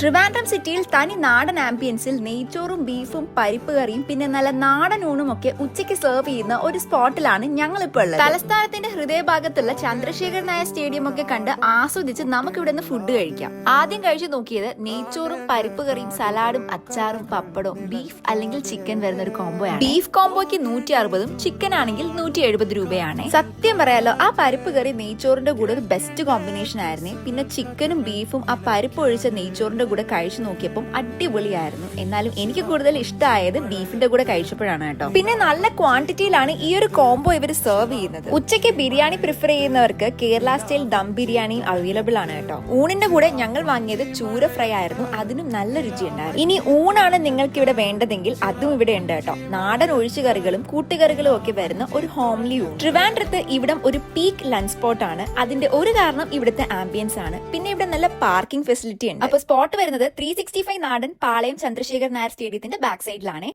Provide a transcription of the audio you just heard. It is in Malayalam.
ട്രിവാൻഡ്രം സിറ്റിയിൽ തനി നാടൻ ആംബിയൻസിൽ നെയ്ച്ചോറും ബീഫും പരിപ്പ് കറിയും പിന്നെ നല്ല നാടൻ ഊണും ഒക്കെ ഉച്ചയ്ക്ക് സെർവ് ചെയ്യുന്ന ഒരു സ്പോട്ടിലാണ് ഞങ്ങൾ ഇപ്പോൾ ഉള്ളത്. തലസ്ഥാനത്തിന്റെ ഹൃദയഭാഗത്തുള്ള ചന്ദ്രശേഖർ നായർ സ്റ്റേഡിയം ഒക്കെ കണ്ട് ആസ്വദിച്ച് നമുക്ക് ഇവിടെ നിന്ന് ഫുഡ് കഴിക്കാം. ആദ്യം കഴിച്ചു നോക്കിയത് നെയ്ച്ചോറും പരിപ്പ് കറിയും സലാഡും അച്ചാറും പപ്പടവും ബീഫ് അല്ലെങ്കിൽ ചിക്കൻ വരുന്ന ഒരു കോംബോയാണ് ബീഫ് കോംബോയ്ക്ക് നൂറ്റി അറുപതും ചിക്കൻ ആണെങ്കിൽ നൂറ്റി എഴുപത് രൂപയാണ്. സത്യം പറയാലോ ആ പരിപ്പ് കറി നെയ്ച്ചോറിന്റെ കൂടെ ഒരു ബെസ്റ്റ് കോമ്പിനേഷൻ ആയിരുന്നേ. പിന്നെ ചിക്കനും ബീഫും ആ പരിപ്പ് ഒഴിച്ച നെയ്ച്ചോറിന്റെ കൂടെ കഴിച്ചു നോക്കിയപ്പം അടിപൊളിയായിരുന്നു. എന്നാലും എനിക്ക് കൂടുതൽ ഇഷ്ടമായത് ബീഫിന്റെ കൂടെ കഴിച്ചപ്പോഴാണ് കേട്ടോ. പിന്നെ നല്ല ക്വാണ്ടിറ്റിയിലാണ് ഈ ഒരു കോംബോ ഇവർ സെർവ് ചെയ്യുന്നത്. ഉച്ചയ്ക്ക് ബിരിയാണി പ്രിഫർ ചെയ്യുന്നവർക്ക് കേരള സ്റ്റൈൽ ദം ബിരിയാണി അവൈലബിൾ ആണ് കേട്ടോ. ഊണിന്റെ കൂടെ ഞങ്ങൾ വാങ്ങിയത് ചൂര ഫ്രൈ ആയിരുന്നു. അതിനും നല്ല രുചിയുണ്ടായിരുന്നു ഇനി ഊണാണ് നിങ്ങൾക്ക് ഇവിടെ വേണ്ടതെങ്കിൽ അതും ഇവിടെ ഉണ്ട് കേട്ടോ. നാടൻ ഒഴിച്ചുകറികളും കൂട്ടുകറികളും ഒക്കെ വരുന്ന ഒരു ഹോംലി ഊൺ ട്രിവാൻഡ്രത്ത് ഇവിടം ഒരു പീക്ക് ലഞ്ച് സ്പോട്ട് ആണ്. അതിന്റെ ഒരു കാരണം ഇവിടുത്തെ ആംബിയൻസ് ആണ്. പിന്നെ ഇവിടെ നല്ല പാർക്കിംഗ് ഫെസിലിറ്റി ഉണ്ട്. അപ്പൊ സ്പോട്ട് വരുന്നത് ത്രീ സിക്സ്റ്റി ഫൈവ് നാടൻ പാളയം ചന്ദ്രശേഖർ നായർ സ്റ്റേഡിയത്തിന്റെ ബാക്ക് സൈഡിലാണ്